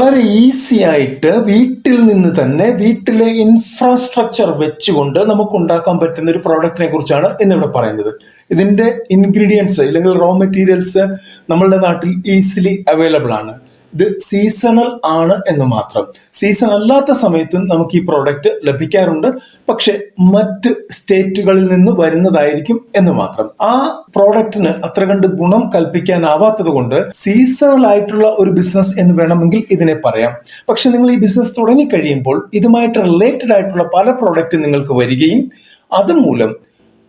വളരെ ഈസി ആയിട്ട് വീട്ടിൽ നിന്ന് തന്നെ വീട്ടിലെ ഇൻഫ്രാസ്ട്രക്ചർ വെച്ചുകൊണ്ട് നമുക്ക് ഉണ്ടാക്കാൻ പറ്റുന്ന ഒരു പ്രോഡക്റ്റിനെ കുറിച്ചാണ് ഇന്നിവിടെ പറയുന്നത്. ഇതിന്റെ ഇൻഗ്രീഡിയൻസ് അല്ലെങ്കിൽ റോ മെറ്റീരിയൽസ് നമ്മളുടെ നാട്ടിൽ ഈസിലി അവൈലബിൾ ആണ്. ഇത് സീസണൽ ആണ് എന്ന് മാത്രം. സീസൺ അല്ലാത്ത സമയത്തും നമുക്ക് ഈ പ്രോഡക്റ്റ് ലഭിക്കാറുണ്ട്. പക്ഷെ മറ്റ് സ്റ്റേറ്റുകളിൽ നിന്ന് വരുന്നതായിരിക്കും എന്ന് മാത്രം. ആ പ്രോഡക്റ്റിന് അത്ര കണ്ട് ഗുണം കൽപ്പിക്കാനാവാത്തത് കൊണ്ട് സീസണൽ ആയിട്ടുള്ള ഒരു ബിസിനസ് എന്ന് വേണമെങ്കിൽ ഇതിനെ പറയാം. പക്ഷെ നിങ്ങൾ ഈ ബിസിനസ് തുടങ്ങി കഴിയുമ്പോൾ ഇതുമായിട്ട് റിലേറ്റഡ് ആയിട്ടുള്ള പല പ്രോഡക്റ്റ് നിങ്ങൾക്ക് വരികയും അതുമൂലം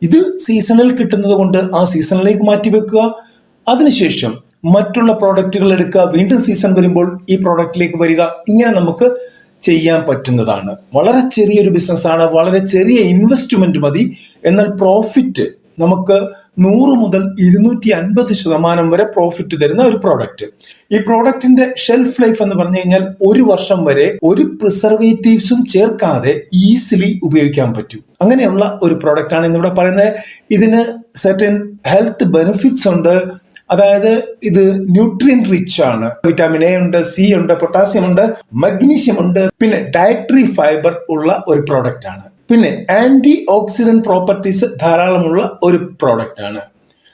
ഇത് സീസണിൽ കിട്ടുന്നത് കൊണ്ട് ആ സീസണിലേക്ക് മാറ്റി വെക്കുക. അതിനുശേഷം മറ്റുള്ള പ്രോഡക്റ്റുകൾ എടുക്കുക. വീണ്ടും സീസൺ വരുമ്പോൾ ഈ പ്രോഡക്റ്റിലേക്ക് വരിക. ഇങ്ങനെ നമുക്ക് ചെയ്യാൻ പറ്റുന്നതാണ്. വളരെ ചെറിയൊരു ബിസിനസ്സാണ് വളരെ ചെറിയ ഇൻവെസ്റ്റ്മെന്റ് മതി. എന്നാൽ പ്രോഫിറ്റ് നമുക്ക് നൂറ് മുതൽ ഇരുന്നൂറ്റി അൻപത് ശതമാനം വരെ പ്രോഫിറ്റ് തരുന്ന ഒരു പ്രോഡക്റ്റ് ഈ പ്രോഡക്റ്റിന്റെ ഷെൽഫ് ലൈഫ് എന്ന് പറഞ്ഞു കഴിഞ്ഞാൽ ഒരു വർഷം വരെ ഒരു പ്രിസർവേറ്റീവ്സും ചേർക്കാതെ ഈസിലി ഉപയോഗിക്കാൻ പറ്റും. അങ്ങനെയുള്ള ഒരു പ്രോഡക്റ്റ് ആണ് ഇന്നിവിടെ പറയുന്നത്. ഇതിന് സെർട്ടൻ ഹെൽത്ത് ബെനിഫിറ്റ്സ് ഉണ്ട്. അതായത് ഇത് ന്യൂട്രിയൻ റിച്ച് ആണ്. വിറ്റാമിൻ എ ഉണ്ട് സി ഉണ്ട് പൊട്ടാസ്യം ഉണ്ട് മഗ്നീഷ്യം ഉണ്ട് പിന്നെ ഡയറ്ററി ഫൈബർ ഉള്ള ഒരു പ്രോഡക്റ്റ് ആണ്. പിന്നെ ആന്റി ഓക്സിഡന്റ് പ്രോപ്പർട്ടീസ് ധാരാളമുള്ള ഒരു പ്രോഡക്റ്റ് ആണ്.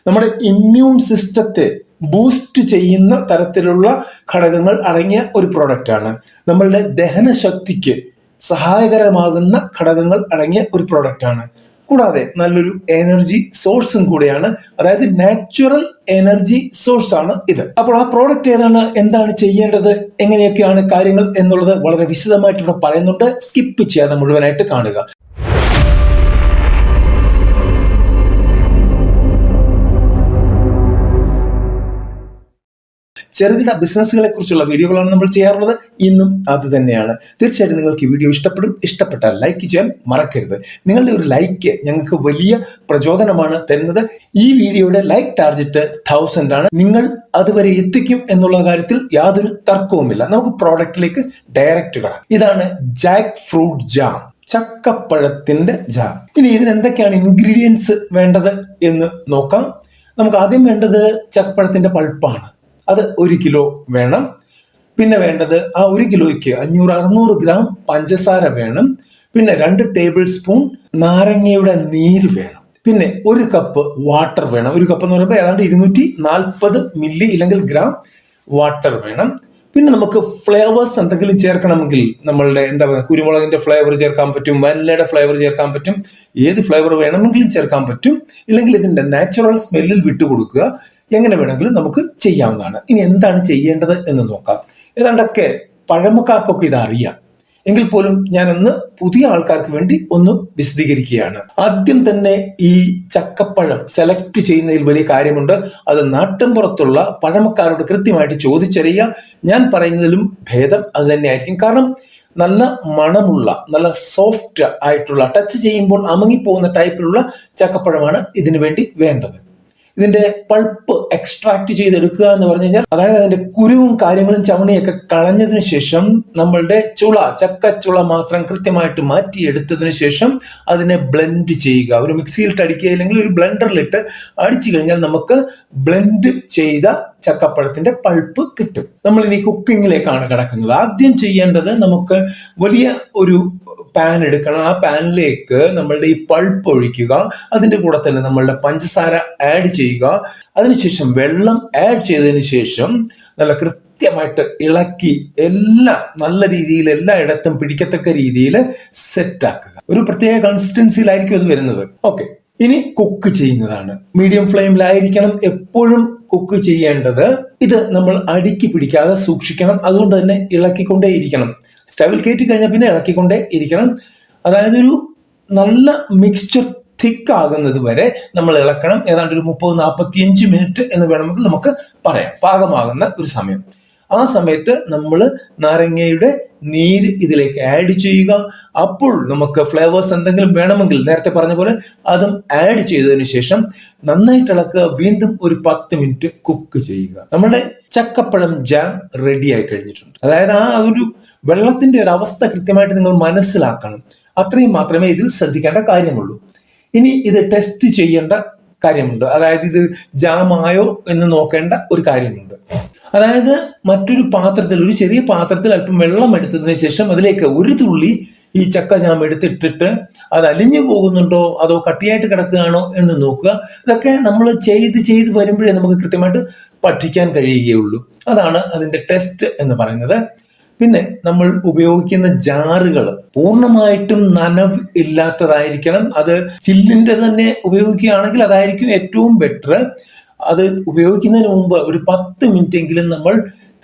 നമ്മുടെ ഇമ്മ്യൂൺ സിസ്റ്റത്തെ ബൂസ്റ്റ് ചെയ്യുന്ന തരത്തിലുള്ള ഘടകങ്ങൾ അടങ്ങിയ ഒരു പ്രോഡക്റ്റ് ആണ്. നമ്മളുടെ ദഹനശക്തിക്ക് സഹായകരമാകുന്ന ഘടകങ്ങൾ അടങ്ങിയ ഒരു പ്രോഡക്റ്റ് ആണ്. കൂടാതെ നല്ലൊരു എനർജി സോഴ്സും കൂടെയാണ്. അതായത് നാച്ചുറൽ എനർജി സോഴ്സ് ആണ് ഇത്. അപ്പോൾ ആ പ്രോഡക്റ്റ് ഏതാണ്? എന്താണ് ചെയ്യേണ്ടത്? എങ്ങനെയൊക്കെയാണ് കാര്യങ്ങൾ എന്നുള്ളത് വളരെ വിശദമായിട്ട് ഇവിടെ പറയുന്നുണ്ട്. സ്കിപ്പ് ചെയ്യാതെ മുഴുവനായിട്ട് കാണുക. ചെറുകിട ബിസിനസ്സുകളെ കുറിച്ചുള്ള വീഡിയോകളാണ് നമ്മൾ ചെയ്യാറുള്ളത്. ഇന്നും അത് തന്നെയാണ്. തീർച്ചയായിട്ടും നിങ്ങൾക്ക് ഈ വീഡിയോ ഇഷ്ടപ്പെടും. ഇഷ്ടപ്പെട്ടാൽ ലൈക്ക് ചെയ്യാൻ മറക്കരുത്. നിങ്ങളുടെ ഒരു ലൈക്ക് ഞങ്ങൾക്ക് വലിയ പ്രചോദനമാണ് തരുന്നത്. ഈ വീഡിയോയുടെ ലൈക്ക് ടാർജറ്റ് തൗസൻഡ് ആണ്. നിങ്ങൾ അതുവരെ എത്തിക്കും എന്നുള്ള കാര്യത്തിൽ യാതൊരു തർക്കവുമില്ല. നമുക്ക് പ്രോഡക്റ്റിലേക്ക് ഡയറക്റ്റ് കടക്കാം. ഇതാണ് ജാക്ക് ഫ്രൂട്ട് ജാം ചക്കപ്പഴത്തിന്റെ ജാം ഇനി ഇതിന് എന്തൊക്കെയാണ് ഇൻഗ്രീഡിയൻസ് വേണ്ടത് എന്ന് നോക്കാം. നമുക്ക് ആദ്യം വേണ്ടത് ചക്കപ്പഴത്തിന്റെ പൾപ്പാണ് അത് ഒരു കിലോ വേണം. പിന്നെ വേണ്ടത് ആ ഒരു കിലോയ്ക്ക് അഞ്ഞൂറ് അറുന്നൂറ് ഗ്രാം പഞ്ചസാര വേണം. പിന്നെ രണ്ട് ടേബിൾ സ്പൂൺ നാരങ്ങയുടെ നീര് വേണം. പിന്നെ ഒരു കപ്പ് വാട്ടർ വേണം. ഒരു കപ്പ് എന്ന് പറയുമ്പോൾ ഏതാണ്ട് ഇരുന്നൂറ്റി നാൽപ്പത് മില്ലി ഇല്ലെങ്കിൽ ഗ്രാം വാട്ടർ വേണം. പിന്നെ നമുക്ക് ഫ്ലേവേഴ്സ് എന്തെങ്കിലും ചേർക്കണമെങ്കിൽ നമ്മളുടെ എന്താ പറയുക കുരുമുളകിന്റെ ഫ്ലേവർ ചേർക്കാൻ പറ്റും വനിലയുടെ ഫ്ലേവർ ചേർക്കാൻ പറ്റും ഏത് ഫ്ലേവർ വേണമെങ്കിലും ചേർക്കാൻ പറ്റും. ഇല്ലെങ്കിൽ ഇതിന്റെ നാച്ചുറൽ സ്മെല്ലിൽ വിട്ടുകൊടുക്കുക. എങ്ങനെ വേണമെങ്കിലും നമുക്ക് ചെയ്യാവുന്നതാണ്. ഇനി എന്താണ് ചെയ്യേണ്ടത് എന്ന് നോക്കാം. ഏതാണ്ടൊക്കെ പഴമക്കാർക്കൊക്കെ ഇത് അറിയാം എങ്കിൽ പോലും ഒന്ന് പുതിയ ആൾക്കാർക്ക് വേണ്ടി ഒന്ന് വിശദീകരിക്കുകയാണ്. ആദ്യം തന്നെ ഈ ചക്കപ്പഴം സെലക്ട് ചെയ്യുന്നതിൽ വലിയ കാര്യമുണ്ട്. അത് നാട്ടിൻപുറത്തുള്ള പഴമക്കാരോട് കൃത്യമായിട്ട് ചോദിച്ചറിയുക. ഞാൻ പറയുന്നതിലും ഭേദം അത് തന്നെയായിരിക്കും. കാരണം നല്ല മണമുള്ള നല്ല സോഫ്റ്റ് ആയിട്ടുള്ള ടച്ച് ചെയ്യുമ്പോൾ അമങ്ങിപ്പോകുന്ന ടൈപ്പിലുള്ള ചക്കപ്പഴമാണ് ഇതിനു വേണ്ടി വേണ്ടത്. ഇതിന്റെ പൾപ്പ് എക്സ്ട്രാക്ട് ചെയ്തെടുക്കുക എന്ന് പറഞ്ഞു കഴിഞ്ഞാൽ അതായത് അതിന്റെ കുരുവും കാര്യങ്ങളും ചവണിയൊക്കെ കളഞ്ഞതിന് ശേഷം നമ്മളുടെ ചുള ചക്ക ചുള മാത്രം കൃത്യമായിട്ട് മാറ്റിയെടുത്തതിന് ശേഷം അതിനെ ബ്ലെൻഡ് ചെയ്യുക. ഒരു മിക്സിയിലിട്ട് അടിക്കുക അല്ലെങ്കിൽ ഒരു ബ്ലെൻഡറിലിട്ട് അടിച്ചു കഴിഞ്ഞാൽ നമുക്ക് ബ്ലെൻഡ് ചെയ്ത ചക്കപ്പഴത്തിന്റെ പൾപ്പ് കിട്ടും. നമ്മൾ ഇനി കുക്കിങ്ങിലേക്കാണ് കിടക്കുന്നത്. ആദ്യം ചെയ്യേണ്ടത് നമുക്ക് വലിയ ഒരു പാൻ എടുക്കണം. ആ പാനിലേക്ക് നമ്മളുടെ ഈ പൾപ്പ് ഒഴിക്കുക. അതിന്റെ കൂടെ തന്നെ നമ്മളുടെ പഞ്ചസാര ആഡ് ചെയ്യുക. അതിനുശേഷം വെള്ളം ആഡ് ചെയ്തതിന് ശേഷം നല്ല കൃത്യമായിട്ട് ഇളക്കി എല്ലാം നല്ല രീതിയിൽ എല്ലാ ഇടത്തും പിടിക്കത്തക്ക രീതിയിൽ സെറ്റാക്കുക ഒരു പ്രത്യേക കൺസിസ്റ്റൻസിയിലായിരിക്കും അത് വരുന്നത്. ഓക്കെ ഇനി കുക്ക് ചെയ്യുന്നതാണ്. മീഡിയം ഫ്ലെയിമിലായിരിക്കണം എപ്പോഴും കുക്ക് ചെയ്യേണ്ടത് ഇത് നമ്മൾ അടുക്കി പിടിക്കാതെ സൂക്ഷിക്കണം. അതുകൊണ്ട് തന്നെ ഇളക്കിക്കൊണ്ടേ ഇരിക്കണം. സ്റ്റവിൽ കയറ്റി കഴിഞ്ഞാൽ പിന്നെ ഇളക്കിക്കൊണ്ടേ ഇരിക്കണം. അതായത് ഒരു നല്ല മിക്സ്ചർ തിക്ക് ആകുന്നത് വരെ നമ്മൾ ഇളക്കണം. ഏതാണ്ട് ഒരു മുപ്പത് നാൽപ്പത്തിയഞ്ച് മിനിറ്റ് എന്ന് വേണമെങ്കിൽ നമുക്ക് പറയാം. പാകമാകുന്ന ഒരു സമയം. ആ സമയത്ത് നമ്മൾ നാരങ്ങയുടെ നീര് ഇതിലേക്ക് ആഡ് ചെയ്യുക. അപ്പോൾ നമുക്ക് ഫ്ലേവേഴ്സ് എന്തെങ്കിലും വേണമെങ്കിൽ നേരത്തെ പറഞ്ഞ പോലെ അതും ആഡ് ചെയ്തതിനു ശേഷം നന്നായിട്ട് ഇളക്കുക. വീണ്ടും ഒരു പത്ത് മിനിറ്റ് കുക്ക് ചെയ്യുക. നമ്മുടെ ചക്കപ്പഴം ജാം റെഡി ആയി കഴിഞ്ഞിട്ടുണ്ട്. അതായത് ആ ഒരു വെള്ളത്തിന്റെ ഒരു അവസ്ഥ കൃത്യമായിട്ട് നിങ്ങൾ മനസ്സിലാക്കണം. അത്രയും മാത്രമേ ഇതിൽ ശ്രദ്ധിക്കേണ്ട കാര്യമുള്ളൂ. ഇനി ഇത് ടെസ്റ്റ് ചെയ്യേണ്ട കാര്യമുണ്ട്. അതായത് ഇത് ജാമായോ എന്ന് നോക്കേണ്ട ഒരു കാര്യമുണ്ട്. അതായത് മറ്റൊരു പാത്രത്തിൽ ഒരു ചെറിയ പാത്രത്തിൽ അല്പം വെള്ളം എടുത്തതിന് ശേഷം അതിലേക്ക് ഒരു തുള്ളി ഈ ചക്ക ജാം എടുത്തിട്ടിട്ട് അത് അലിഞ്ഞു പോകുന്നുണ്ടോ? അതോ കട്ടിയായിട്ട് കിടക്കുകയാണോ എന്ന് നോക്കുക. ഇതൊക്കെ നമ്മൾ ചെയ്ത് ചെയ്ത് വരുമ്പോഴേ നമുക്ക് കൃത്യമായിട്ട് പഠിക്കാൻ കഴിയുകയുള്ളൂ. അതാണ് അതിന്റെ ടെസ്റ്റ് എന്ന് പറയുന്നത്. പിന്നെ നമ്മൾ ഉപയോഗിക്കുന്ന ജാറുകൾ പൂർണമായിട്ടും നനവ് ഇല്ലാത്തതായിരിക്കണം. അത് ചില്ലിന്റെ തന്നെ ഉപയോഗിക്കുകയാണെങ്കിൽ അതായിരിക്കും ഏറ്റവും ബെറ്റർ അത് ഉപയോഗിക്കുന്നതിന് മുമ്പ് ഒരു പത്ത് മിനിറ്റ് എങ്കിലും നമ്മൾ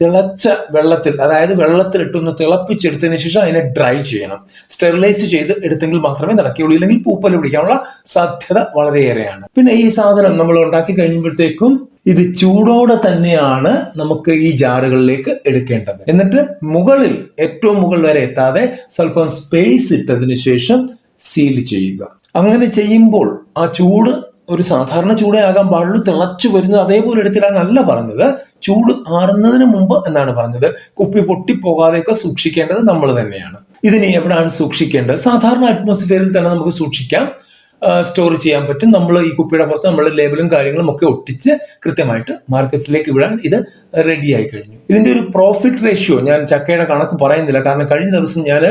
തിളച്ച വെള്ളത്തിൽ അതായത് വെള്ളത്തിൽ ഇട്ടൊന്ന് തിളപ്പിച്ചെടുത്തതിന് ശേഷം അതിനെ ഡ്രൈ ചെയ്യണം. സ്റ്റെറിലൈസ് ചെയ്ത് എടുത്തെങ്കിൽ മാത്രമേ നടക്കുകയുള്ളൂ. ഇല്ലെങ്കിൽ പൂപ്പൽ പിടിക്കാനുള്ള സാധ്യത വളരെയേറെയാണ്. പിന്നെ ഈ സാധനം നമ്മൾ ഉണ്ടാക്കി കഴിയുമ്പോഴത്തേക്കും ഇത് ചൂടോടെ തന്നെയാണ് നമുക്ക് ഈ ജാറുകളിലേക്ക് എടുക്കേണ്ടത്. എന്നിട്ട് മുകളിൽ ഏറ്റവും മുകളിൽ വരെ എത്താതെ സ്വല്പം സ്പേസ് ഇട്ടതിന് ശേഷം സീൽ ചെയ്യുക. അങ്ങനെ ചെയ്യുമ്പോൾ ആ ചൂട് ഒരു സാധാരണ ചൂടേ ആകാൻ പാടുള്ളൂ തിളച്ചു വരുന്നത് അതേപോലെ എടുത്തിടാനല്ല പറഞ്ഞത്. ചൂട് ആറുന്നതിന് മുമ്പ് എന്നാണ് പറഞ്ഞത്. കുപ്പി പൊട്ടിപ്പോകാതെയൊക്കെ സൂക്ഷിക്കേണ്ടത് നമ്മൾ തന്നെയാണ്. ഇതിനെ എവിടെയാണ് സൂക്ഷിക്കേണ്ടത്? സാധാരണ അറ്റ്മോസ്ഫിയറിൽ തന്നെ നമുക്ക് സൂക്ഷിക്കാം. സ്റ്റോർ ചെയ്യാൻ പറ്റും. നമ്മൾ ഈ കുപ്പിയുടെ പുറത്ത് നമ്മൾ ലേബലും കാര്യങ്ങളും ഒക്കെ ഒട്ടിച്ച് കൃത്യമായിട്ട് മാർക്കറ്റിലേക്ക് വിടാൻ ഇത് റെഡിയായി കഴിഞ്ഞു. ഇതിന്റെ ഒരു പ്രോഫിറ്റ് റേഷ്യോ ഞാൻ ചക്കയുടെ കണക്ക് പറയുന്നില്ല. കാരണം കഴിഞ്ഞ ദിവസം ഞാൻ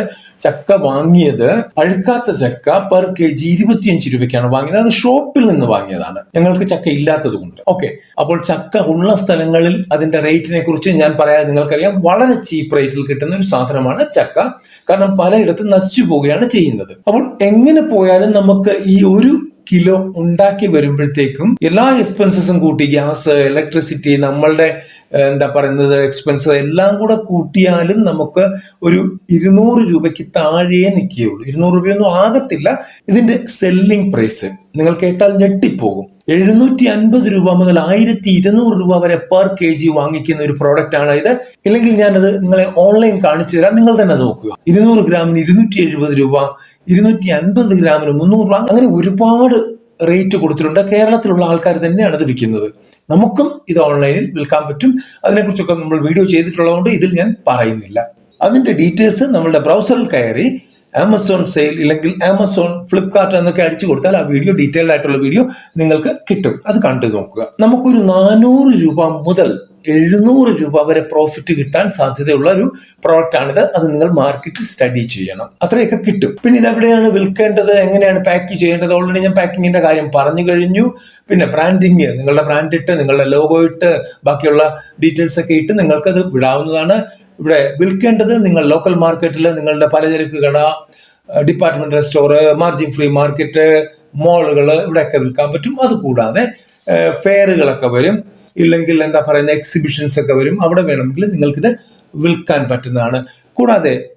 ചക്ക വാങ്ങിയത് പഴുക്കാത്ത ചക്ക പെർ കെ ജി ഇരുപത്തിയഞ്ച് രൂപയ്ക്കാണ് വാങ്ങിയത്. അത് ഷോപ്പിൽ നിന്ന് വാങ്ങിയതാണ്. ഞങ്ങൾക്ക് ചക്ക ഇല്ലാത്തത് കൊണ്ട്. ഓക്കെ അപ്പോൾ ചക്ക ഉള്ള സ്ഥലങ്ങളിൽ അതിന്റെ റേറ്റിനെ കുറിച്ച് ഞാൻ പറയാൻ നിങ്ങൾക്കറിയാം. വളരെ ചീപ്പ് റേറ്റിൽ കിട്ടുന്ന ഒരു സാധനമാണ് ചക്ക. കാരണം പലയിടത്തും നശിച്ചു പോവുകയാണ് ചെയ്യുന്നത്. അപ്പോൾ എങ്ങനെ പോയാലും നമുക്ക് ഈ ഒരു കിലോ ഉണ്ടാക്കി വരുമ്പോഴത്തേക്കും എല്ലാ എക്സ്പെൻസസും കൂട്ടി ഗ്യാസ് ഇലക്ട്രിസിറ്റി നമ്മളുടെ എന്താ പറയുന്നത് എക്സ്പെൻസ് എല്ലാം കൂടെ കൂട്ടിയാലും നമുക്ക് ഒരു ഇരുന്നൂറ് രൂപയ്ക്ക് താഴെ നിൽക്കുകയുള്ളൂ. ഇരുന്നൂറ് രൂപയൊന്നും ആകത്തില്ല. ഇതിന്റെ സെല്ലിംഗ് പ്രൈസ് നിങ്ങൾ കേട്ടാൽ ഞെട്ടിപ്പോകും. എഴുന്നൂറ്റി അൻപത് രൂപ മുതൽ ആയിരത്തി ഇരുന്നൂറ് രൂപ വരെ പെർ കെ ജി വാങ്ങിക്കുന്ന ഒരു പ്രോഡക്റ്റ് ആണ് ഇത്. ഇല്ലെങ്കിൽ ഞാനത് നിങ്ങളെ ഓൺലൈൻ കാണിച്ചു തരാം. നിങ്ങൾ തന്നെ നോക്കുക. ഇരുന്നൂറ് ഗ്രാമിന് ഇരുന്നൂറ്റി എഴുപത് രൂപ ഇരുന്നൂറ്റി അൻപത് ഗ്രാമിന് മുന്നൂറ് രൂപ. അങ്ങനെ ഒരുപാട് റേറ്റ് കൊടുത്തിട്ടുണ്ട്. കേരളത്തിലുള്ള ആൾക്കാർ തന്നെയാണ് ഇത് വിൽക്കുന്നത്. നമുക്കും ഇത് ഓൺലൈനിൽ വിൽക്കാൻ പറ്റും. അതിനെക്കുറിച്ചൊക്കെ നമ്മൾ വീഡിയോ ചെയ്തിട്ടുള്ളതുകൊണ്ട് ഇതിൽ ഞാൻ പറയുന്നില്ല. അതിന്റെ ഡീറ്റെയിൽസ് നമ്മളുടെ ബ്രൗസറിൽ കയറി ആമസോൺ സെയിൽ ഇല്ലെങ്കിൽ ആമസോൺ ഫ്ലിപ്കാർട്ട് എന്നൊക്കെ അടിച്ചു കൊടുത്താൽ ആ വീഡിയോ ഡീറ്റെയിൽഡ് ആയിട്ടുള്ള വീഡിയോ നിങ്ങൾക്ക് കിട്ടും. അത് കണ്ടു നോക്കുക. നമുക്കൊരു നാനൂറ് രൂപ മുതൽ എഴുന്നൂറ് രൂപ വരെ പ്രോഫിറ്റ് കിട്ടാൻ സാധ്യതയുള്ള ഒരു പ്രോഡക്റ്റ് ആണിത്. അത് നിങ്ങൾ മാർക്കറ്റിൽ സ്റ്റഡി ചെയ്യണം. അത്രയൊക്കെ കിട്ടും. പിന്നെ ഇത് എവിടെയാണ് വിൽക്കേണ്ടത്? എങ്ങനെയാണ് പാക്ക് ചെയ്യേണ്ടത്? ഓൾറെഡി ഞാൻ പാക്കിങ്ങിന്റെ കാര്യം പറഞ്ഞു കഴിഞ്ഞു. പിന്നെ ബ്രാൻഡിങ് നിങ്ങളുടെ ബ്രാൻഡ് ഇട്ട് നിങ്ങളുടെ ലോഗോ ഇട്ട് ബാക്കിയുള്ള ഡീറ്റെയിൽസ് ഒക്കെ ഇട്ട് നിങ്ങൾക്കത് വിടാവുന്നതാണ്. ഇവിടെ വിൽക്കേണ്ടത് നിങ്ങൾ ലോക്കൽ മാർക്കറ്റിൽ നിങ്ങളുടെ പലചരക്ക് കട departmental store margin free market മോളുകൾ ഇവിടെയൊക്കെ വിൽക്കാൻ പറ്റും. അതുകൂടാതെ ഫെയറുകളൊക്കെ വരും. ഇല്ലെങ്കിൽ എന്താ പറയുന്ന എക്സിബിഷൻസ് ഒക്കെ വരും. അവിടെ വേണമെങ്കിൽ നിങ്ങൾക്കിത് വിൽക്കാൻ പറ്റുന്നതാണ്. കൂടാതെ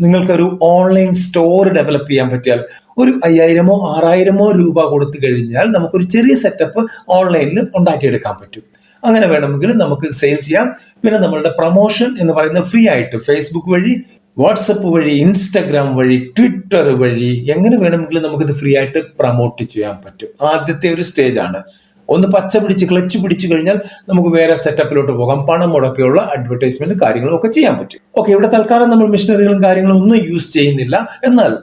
നിങ്ങൾക്കൊരു ഓൺലൈൻ സ്റ്റോർ ഡെവലപ്പ് ചെയ്യാൻ പറ്റിയാൽ ഒരു അയ്യായിരമോ ആറായിരമോ രൂപ കൊടുത്തു കഴിഞ്ഞാൽ നമുക്കൊരു ചെറിയ സെറ്റപ്പ് ഓൺലൈനിൽ ഉണ്ടാക്കിയെടുക്കാൻ പറ്റും. അങ്ങനെ വേണമെങ്കിൽ നമുക്ക് സെയിൽ ചെയ്യാം. പിന്നെ നമ്മളുടെ പ്രൊമോഷൻ എന്ന് പറയുന്നത് ഫ്രീ ആയിട്ട് ഫേസ്ബുക്ക് വഴി വാട്സപ്പ് വഴി ഇൻസ്റ്റഗ്രാം വഴി ട്വിറ്റർ വഴി എങ്ങനെ വേണമെങ്കിലും നമുക്കിത് ഫ്രീ ആയിട്ട് പ്രൊമോട്ട് ചെയ്യാൻ പറ്റും. ആദ്യത്തെ ഒരു സ്റ്റേജ് ആണ്. ഒന്ന് പച്ച പിടിച്ച് ക്ലച്ച് പിടിച്ചു കഴിഞ്ഞാൽ നമുക്ക് വേറെ സെറ്റപ്പിലോട്ട് പോകാം. പണം മുടക്കിയുള്ള അഡ്വർടൈസ്മെന്റ് കാര്യങ്ങളും ഒക്കെ ചെയ്യാൻ പറ്റും. ഓക്കെ ഇവിടെ തൽക്കാലം നമ്മൾ മിഷനറികളും കാര്യങ്ങളും ഒന്നും യൂസ് ചെയ്യുന്നില്ല. എന്നാൽ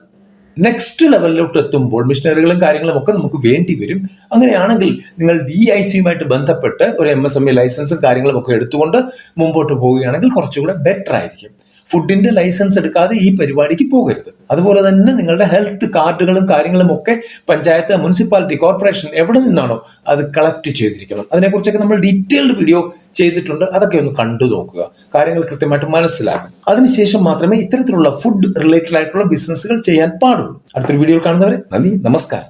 നെക്സ്റ്റ് ലെവലിലോട്ട് എത്തുമ്പോൾ മിഷനറികളും കാര്യങ്ങളും ഒക്കെ നമുക്ക് വേണ്ടി വരും. അങ്ങനെയാണെങ്കിൽ നിങ്ങൾ ഡി ഐ സിയുമായിട്ട് ബന്ധപ്പെട്ട് ഒരു എം എസ് എം ഇ ലൈസൻസും കാര്യങ്ങളും ഒക്കെ എടുത്തുകൊണ്ട് മുമ്പോട്ട് പോവുകയാണെങ്കിൽ കുറച്ചുകൂടെ ബെറ്റർ ആയിരിക്കും. ഫുഡിന്റെ ലൈസൻസ് എടുക്കാതെ ഈ പരിപാടിക്ക് പോകരുത്. അതുപോലെ തന്നെ നിങ്ങളുടെ ഹെൽത്ത് കാർഡുകളും കാര്യങ്ങളും ഒക്കെ പഞ്ചായത്ത് മുനിസിപ്പാലിറ്റി കോർപ്പറേഷൻ എവിടെ നിന്നാണോ അത് കളക്ട് ചെയ്തിരിക്കണം. അതിനെക്കുറിച്ചൊക്കെ നമ്മൾ ഡീറ്റെയിൽഡ് വീഡിയോ ചെയ്തിട്ടുണ്ട്. അതൊക്കെ ഒന്ന് കണ്ടു നോക്കുക. കാര്യങ്ങൾ കൃത്യമായിട്ട് മനസ്സിലാക്കും അതിനുശേഷം മാത്രമേ ഇത്തരത്തിലുള്ള ഫുഡ് റിലേറ്റഡ് ആയിട്ടുള്ള ബിസിനസ്സുകൾ ചെയ്യാൻ പാടുള്ളൂ. അടുത്തൊരു വീഡിയോ കാണുന്നവരെ നന്ദി നമസ്കാരം.